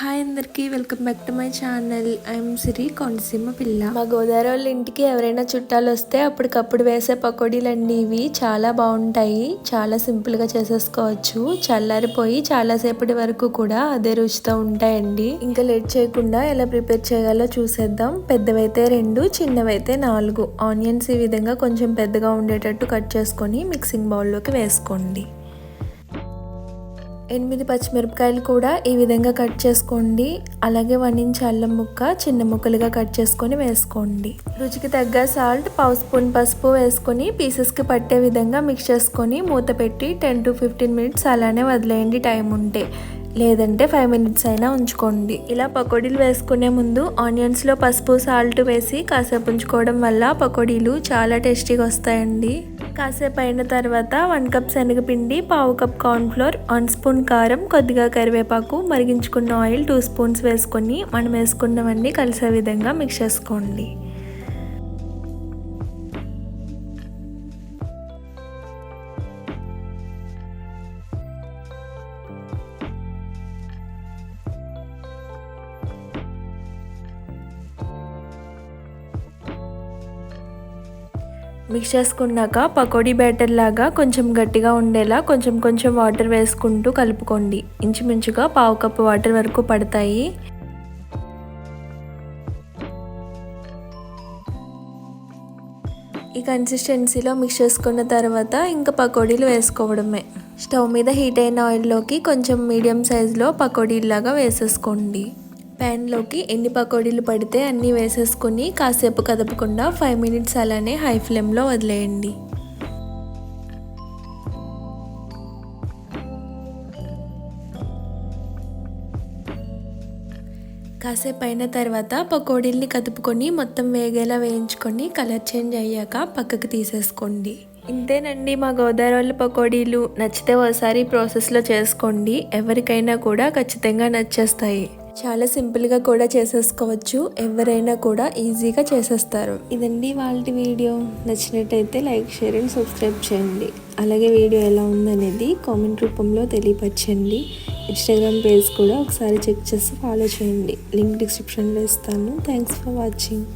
Hi అందరికీ welcome back to my channel. I'm Siri Kondaseema పిల్ల. మా గోదావరి వాళ్ళ ఇంటికి ఎవరైనా చుట్టాలు వస్తే అప్పటికప్పుడు వేసే పకోడీలండి ఇవి చాలా బాగుంటాయి. చాలా సింపుల్గా చేసేసుకోవచ్చు. చల్లారిపోయి చాలాసేపటి వరకు కూడా అదే రుచితో ఉంటాయండి. ఇంకా లేట్ చేయకుండా ఎలా ప్రిపేర్ చేయాలో చూసేద్దాం. పెద్దవైతే రెండు చిన్నవైతే నాలుగు. ఆనియన్స్ ఈ విధంగా కొంచెం పెద్దగా ఉండేటట్టు కట్ చేసుకొని మిక్సింగ్ బౌల్లోకి వేసుకోండి. ఎనిమిది పచ్చిమిరపకాయలు కూడా ఈ విధంగా కట్ చేసుకోండి. అలాగే వన్ ఇంచ్ అల్లం ముక్క చిన్న ముక్కలుగా కట్ చేసుకొని వేసుకోండి. రుచికి తగ్గ సాల్ట్ పావు స్పూన్ పసుపు వేసుకొని పీసెస్కి పట్టే విధంగా మిక్స్ చేసుకొని మూత పెట్టి టెన్ టు ఫిఫ్టీన్ మినిట్స్ అలానే వదిలేయండి టైం ఉంటే. లేదంటే ఫైవ్ మినిట్స్ అయినా ఉంచుకోండి. ఇలా పకోడీలు వేసుకునే ముందు ఆనియన్స్లో పసుపు సాల్ట్ వేసి కాసేపు ఉంచుకోవడం వల్ల పకోడీలు చాలా టేస్టీగా వస్తాయండి. కాసేపు అయిన తర్వాత వన్ కప్ శనగపిండి పావు కప్ కార్న్ఫ్లోర్ వన్ స్పూన్ కారం కొద్దిగా కరివేపాకు మరిగించుకున్న ఆయిల్ టూ స్పూన్స్ వేసుకొని మనం వేసుకున్నవన్నీ కలిసే విధంగా మిక్స్ చేసుకోండి. మిక్స్ చేసుకున్నాక పకోడీ బ్యాటర్ లాగా కొంచెం గట్టిగా ఉండేలా కొంచెం కొంచెం వాటర్ వేసుకుంటూ కలుపుకోండి. ఇంచుమించుగా పావు కప్పు వాటర్ వరకు పడతాయి. ఈ కన్సిస్టెన్సీలో మిక్స్ చేసుకున్న తర్వాత ఇంకా పకోడీలు వేసుకోవడమే. స్టవ్ మీద హీట్ అయిన ఆయిల్లోకి కొంచెం మీడియం సైజులో పకోడీలాగా వేసేసుకోండి. ప్యాన్లోకి ఎన్ని పకోడీలు పడితే అన్నీ వేసేసుకొని కాసేపు కదపకుండా ఫైవ్ మినిట్స్ అలానే హై ఫ్లేమ్లో వదిలేయండి. కాసేపు అయిన తర్వాత పకోడీల్ని కదుపుకొని మొత్తం వేగేలా వేయించుకొని కలర్ చేంజ్ అయ్యాక పక్కకు తీసేసుకోండి. ఇంతేనండి మా గోదావరి వాళ్ళ పకోడీలు. నచ్చితే ఒకసారి ప్రాసెస్లో చేసుకోండి. ఎవరికైనా కూడా ఖచ్చితంగా నచ్చేస్తాయి. చాలా సింపుల్గా కూడా చేసేసుకోవచ్చు. ఎవరైనా కూడా ఈజీగా చేసేస్తారు. ఇదండి వాళ్ళ వీడియో. నచ్చినట్టయితే లైక్ షేర్ అండ్ సబ్స్క్రైబ్ చేయండి. అలాగే వీడియో ఎలా ఉందనేది కామెంట్ రూపంలో తెలియపరచండి. ఇన్స్టాగ్రామ్ పేజ్ కూడా ఒకసారి చెక్ చేసి ఫాలో చేయండి. లింక్ డిస్క్రిప్షన్లో ఇస్తాను. Thanks for watching.